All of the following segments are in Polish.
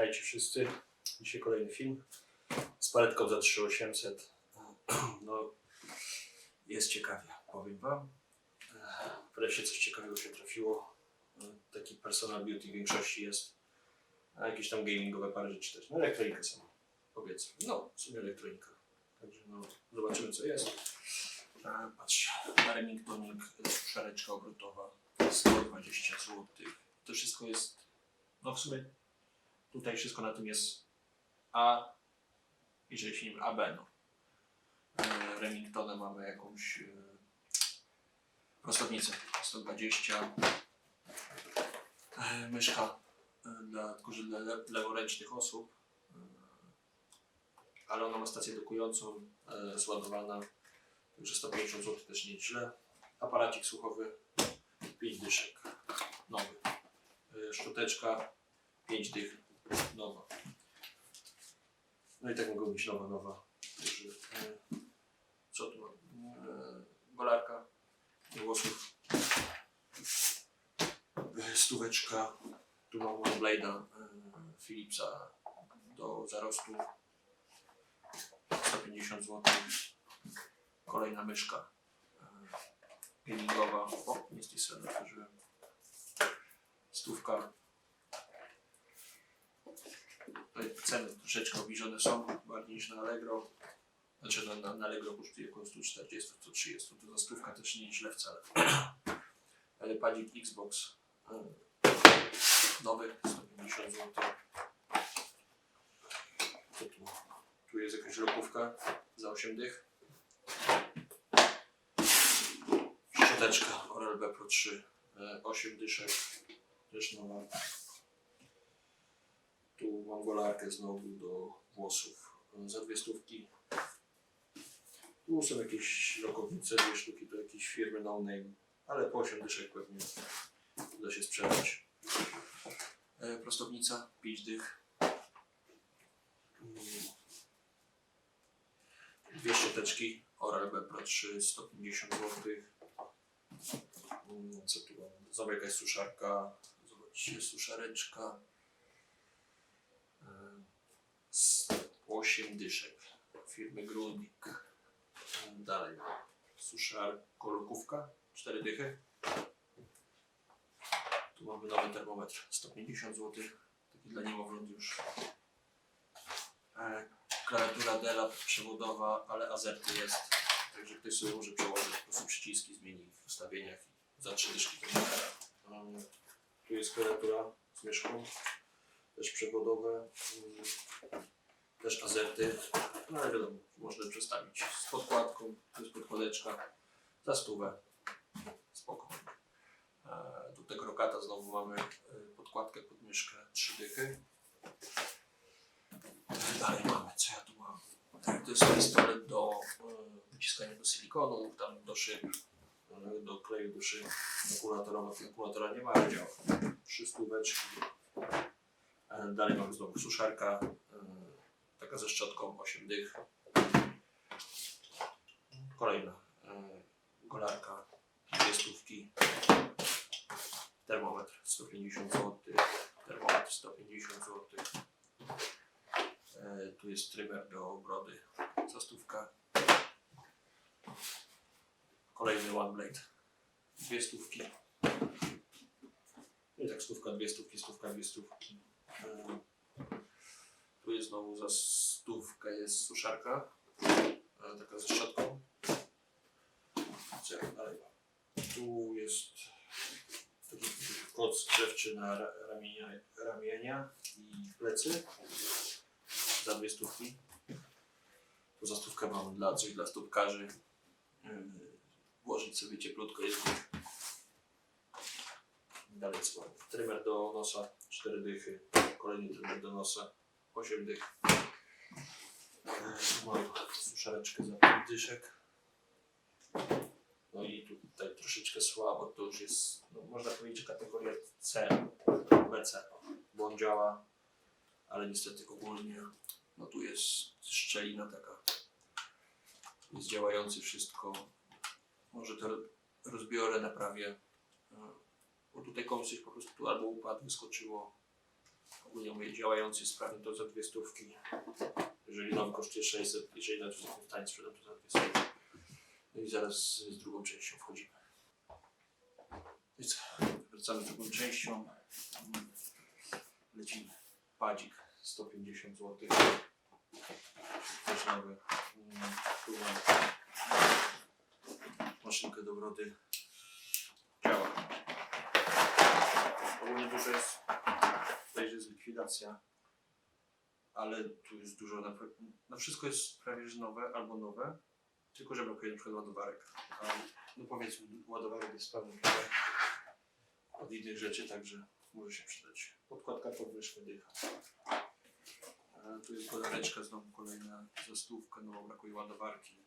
Witajcie wszyscy. Dzisiaj kolejny film z paletką za 3800. No, jest ciekawie, powiem Wam. Wreszcie coś ciekawego się trafiło. Taki personal beauty w większości jest. A jakieś tam gamingowe parę rzeczy też. No elektronika sama, powiedzmy. No, w sumie elektronika. Także no, zobaczymy co jest. A, Patrzcie, na Remingtonik, suszareczka obrotowa, 120 zł. To wszystko jest, no w sumie tutaj wszystko na tym jest A, jeżeli się nie AB, no. E, Remingtonem mamy jakąś e, prostownicę 120, e, myszka dla, dla le, leworęcznych osób, ale ona ma stację dokującą, zładowana, także 150 zł też nieźle. Aparacik słuchowy 5 dyszek, nowy. Szczoteczka 5 dych, nowa. No i tak mogą być nowa, nowa. E, co tu mam? E, golarka do włosów. E, Stóweczka. Tu mam OneBlade'a e, Philipsa do zarostu. 150 zł. Kolejna myszka gamingowa. O, nie z tej strony otworzyłem. Stówka. Ceny troszeczkę obniżone są, bardziej niż na Allegro. Znaczy na, na, Allegro kosztuje około 140, 130, to za stówka też nie źle wcale. Ale padzik Xbox e, nowy, 150 zł. Tu? Tu jest jakaś lokówka za 8 dych. Szczoteczka Oral-B Pro 3, e, 8 dyszek, też nowa. Tu mam golarkę znowu do włosów za dwie stówki. Tu są jakieś lokownice, dwie sztuki to jakieś firmy no name, ale po 8 dyszek pewnie uda się sprzedać. E, prostownica, 5 dych. Dwie szczoteczki Oral-B Pro 3, 150 zł. Co tu mam? Znowu jakaś suszarka. Zobaczcie, suszareczka. E, z 8 dyszek firmy Grundig. Dalej. Suszar kolokówka 4 dychy. Tu mamy nowy termometr 150 zł. Taki dla niemowląt już. E, Klawiatura Della przewodowa, ale azerty jest. Także ktoś sobie może przełożyć po prostu przyciski, zmieni w ustawieniach za 3 dyszki. Um, tu jest klawiatura z myszką, też przewodowe, um, też azerty, no ale wiadomo, można przestawić z podkładką, to jest podkładeczka za stówę, spoko. E, do tego rokata znowu mamy e, podkładkę pod myszkę, 3 dychy. E, Dalej mamy, co ja tu mam? Tak, to jest pistolet do e, wyciskania do silikonu, tam do szyb, e, do kleju do szyb, akulatora, akulatora nie ma, ale działa. Trzy stóweczki. Dalej mamy znowu suszarka, e, taka ze szczotką, 8 dych. Kolejna e, golarka, dwie stówki. Termometr 150 zł, termometr 150 zł. E, tu jest trymer do brody za stówkę. Kolejny One Blade. Dwie stówki. I tak stówka, dwie stówki, stówka, dwie stówki. Tu jest znowu za stówkę jest suszarka. Taka ze szczotką. Co dalej? Tu jest taki koc grzewczy na ra- ramienia, ramienia i plecy za dwie stówki. Tu za stówkę mam dla coś dla stópkarzy. Yy, włożyć sobie cieplutko jest. Dalej mam? Trymer do nosa, 4 dychy. Kolejny trymer do nosa, 8 dych. Tu mam suszareczkę za 5 dyszek. No i tutaj troszeczkę słabo, to już jest, no, można powiedzieć, kategoria C, BC, bo on działa, ale niestety ogólnie no tu jest szczelina taka. Jest działający wszystko. Może to rozbiorę, naprawię. Bo tutaj komuś coś po prostu tu albo upadł, wyskoczyło. Ogólnie mówię działający sprawnie to za dwie stówki. Jeżeli nowy kosztuje 600, jeżeli na przykład taniej sprzedam to za dwie stówki. No i zaraz z drugą częścią wchodzimy. I co? Wracamy z drugą częścią. Lecimy. Padzik 150 zł. Też nowy. Maszynkę do brody. Działa. Ogólnie dużo jest. Tutaj jest likwidacja. Ale tu jest dużo. Na, na wszystko jest prawie że nowe albo nowe. Tylko, że brakuje na przykład ładowarek. A, no powiedzmy, ładowarek jest pełny od innych rzeczy, także może się przydać. Podkładka pod dycha. A tu jest golareczka, znowu kolejna za stówkę, no bo brakuje ładowarki.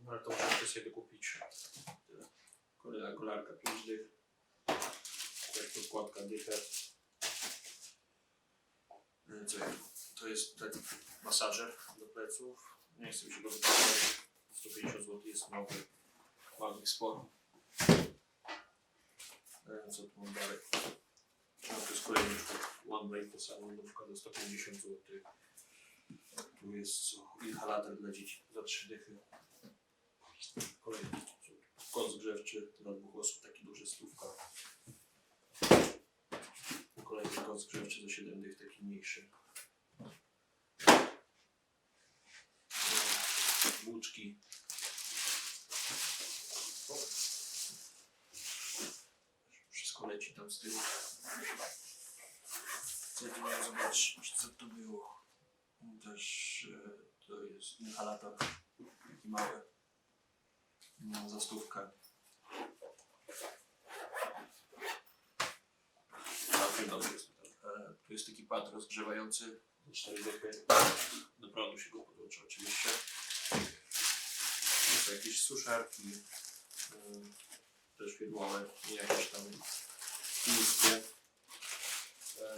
No ale to muszę sobie kupić. Kolejna golarka 5 dych. Jak podkładka dychę. E, Co ja tu? To jest ten masażer do pleców. Nie chcę się go wypłacać. 150 zł jest nowy. Ładnych sporo. E, Co tu mam dalej? No, to jest kolejny One Blade, to samo nówka do 150 zł. Tu jest co? Inhalator dla dzieci za 3 dychy. Kolejny koc grzewczy dla dwóch osób, taki duży stówka. Kolejny koc grzewczy za 7 dych, taki mniejszy. Włóczki. Wszystko leci tam z tyłu. Miałem zobaczyć, co to było? Też e, to jest inhalator, taki mały, no, za stówkę. Całkiem jest Tu jest taki pad rozgrzewający, za 4 dechy. Do prądu się go podłącza oczywiście. Tu są jakieś suszarki, e, też widłowe, nie jakieś tam niskie. E,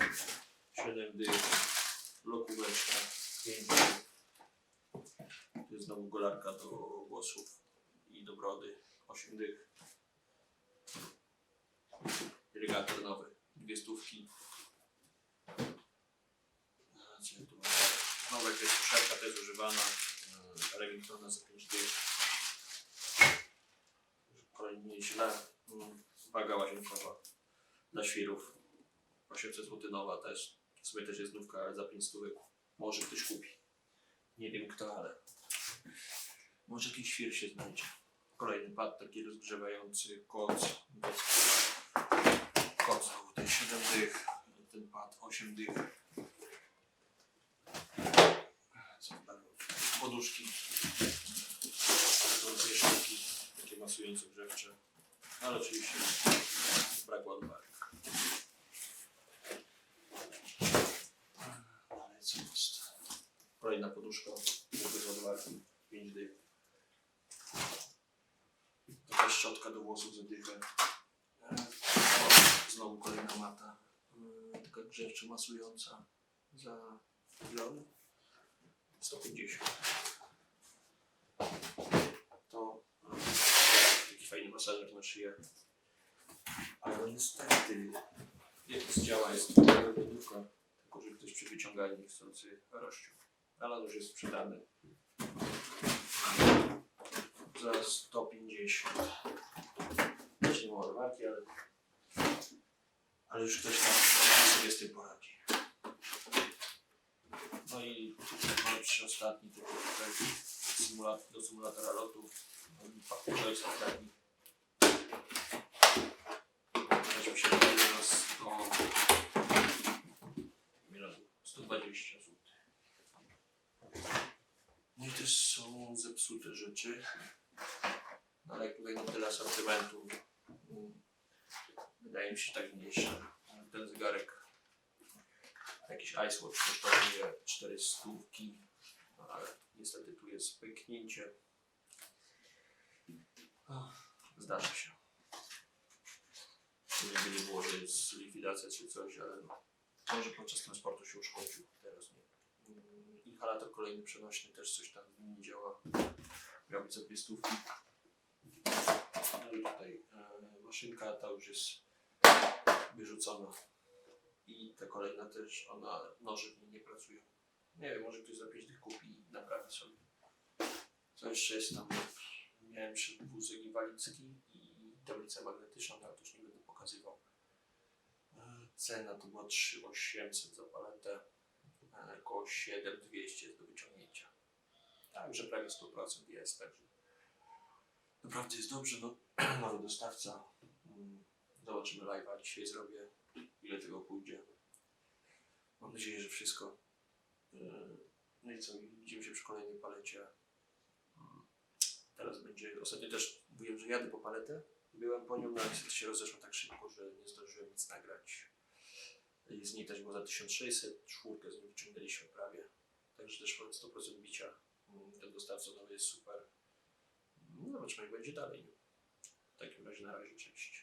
7 dych, lokóweczka, 5 dych. Tu jest znowu golarka do włosów i do brody, 8 dych. Irygator nowy, dwie stówki. Ja tu? Znowu jakaś suszarka też używana, e, Remingtona za 5 dych. Kolejny nieźle. Mm, Waga łazienkowa dla świrów. 800 zł nowa też. W sumie też jest znówka, ale za 5 stówek. Może ktoś kupi. Nie wiem kto, ale może jakiś świr się znajdzie. Kolejny pad taki rozgrzewający koc. Koc znowu ten 7 dych. Ten pad 8 dych. Co dalej? Poduszki. To dwie sztuki. Takie masujące grzewcze. Ale oczywiście brak ładowarek. Dalej co jest? Kolejna poduszka. Bez ładowarki. 5 dych. Taka szczotka do włosów za dychę. Znowu kolejna mata. e, Taka grzewczo masująca za milion. 150. To e, taki fajny masażer na szyję. Ale niestety, jak to działa, jest lodówka, tylko że ktoś przy wyciąganiu niechcący rościł. Ale już jest sprzedany za 150. Też nie ma ładowarki, ale, ale już ktoś tam sobie z tym poradzi. No i mamy przedostatni tylko tutaj symulat, do symulatora. No i To jest ostatni. Mi się że na 100... ile? 120 zł. No i też są zepsute rzeczy. No ale jak tutaj no tyle asortymentu. Wydaje mi się tak mniejsze. Ten zegarek jakiś iSwatch kosztuje 400 stówki, no ale niestety tu jest pęknięcie. Ach, Zdarza się. Żeby nie było, że jest likwidacja czy coś, ale no, może podczas transportu się uszkodził, teraz nie. Inhalator kolejny przenośny też coś tam nie działa. Miał być za dwie stówki. No i tutaj e, maszynka ta już jest wyrzucona. I ta kolejna też, ona, noże w niej nie pracują. Nie wiem, może ktoś za 5 tych kupi i naprawi sobie. Co jeszcze jest tam? Miałem przy wózek inwalidzki i tablicę magnetyczną, ale już nie będę pokazywał. E, Cena to była 3800 za paletę, e, około 7200 jest do wyciągnięcia. Także prawie 100% jest, także naprawdę jest dobrze. No, nowy dostawca. Mm, Zobaczymy live'a dzisiaj zrobię, ile tego pójdzie. Mam nadzieję, że wszystko. Yy, No i co, widzimy się przy kolejnej palecie. Teraz będzie, ostatnio też mówiłem, że jadę po paletę. Byłem po nią, no ale się rozeszło tak szybko, że nie zdążyłem nic nagrać. I z niej też było za 1600, czwórkę z niej wyciągnęliśmy prawie. Także też ponad 100% bicia. Mm, Ten dostawca nowy jest super. No zobaczymy jak będzie dalej. W takim razie na razie, cześć.